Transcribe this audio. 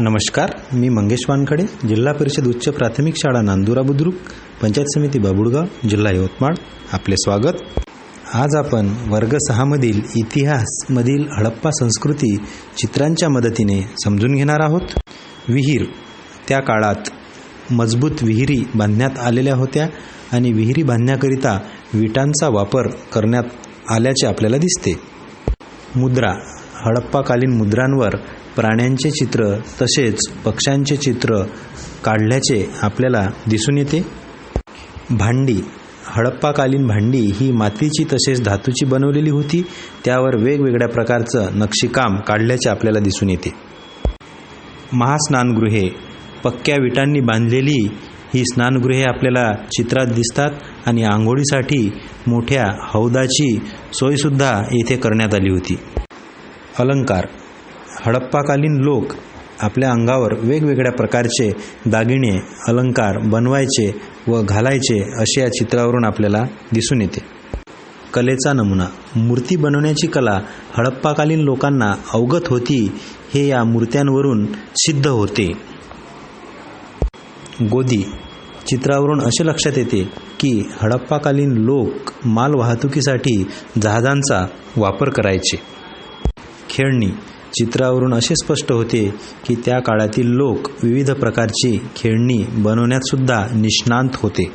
नमस्कार मी मंगेश वानखडे जिल्हा परिषद उच्च प्राथमिक शाळा नांदुरा बुद्रुक पंचायत समिती बाबुळगाव जिल्हा यवतमाळ. आपले स्वागत. आज आपण वर्ग सहामधील इतिहासमधील हडप्पा संस्कृती चित्रांच्या मदतीने समजून घेणार आहोत. विहीर त्या काळात मजबूत विहिरी बांधण्यात आलेल्या होत्या आणि विहिरी बांधण्याकरिता विटांचा वापर करण्यात आल्याचे आपल्याला दिसते. मुद्रा हडप्पाकालीन मुद्रांवर प्राण्यांचे चित्र तसेच पक्ष्यांचे चित्र काढल्याचे आपल्याला दिसून येते. भांडी हडप्पाकालीन भांडी ही मातीची तसेच धातूची बनवलेली होती. त्यावर वेगवेगळ्या प्रकारचं नक्षीकाम काढल्याचे आपल्याला दिसून येते. महास्नानगृहे पक्क्या विटांनी बांधलेली ही स्नानगृहे आपल्याला चित्रात दिसतात आणि आंघोळीसाठी मोठ्या हौदाची सोयसुद्धा येथे करण्यात आली होती. अलंकार हडप्पाकालीन लोक आपल्या अंगावर वेगवेगळ्या प्रकारचे दागिने अलंकार बनवायचे व घालायचे असे या चित्रावरून आपल्याला दिसून येते. कलेचा नमुना मूर्ती बनवण्याची कला हडप्पाकालीन लोकांना अवगत होती हे या मूर्त्यांवरून सिद्ध होते. गोदी चित्रावरून असे लक्षात येते की हडप्पाकालीन लोक माल वाहतुकीसाठी जहाजांचा वापर करायचे. खेळणी चित्रावरून असे स्पष्ट होते की त्या काळातील लोक विविध प्रकारची खेळणी बनवण्यातसुद्धा निष्णांत होते.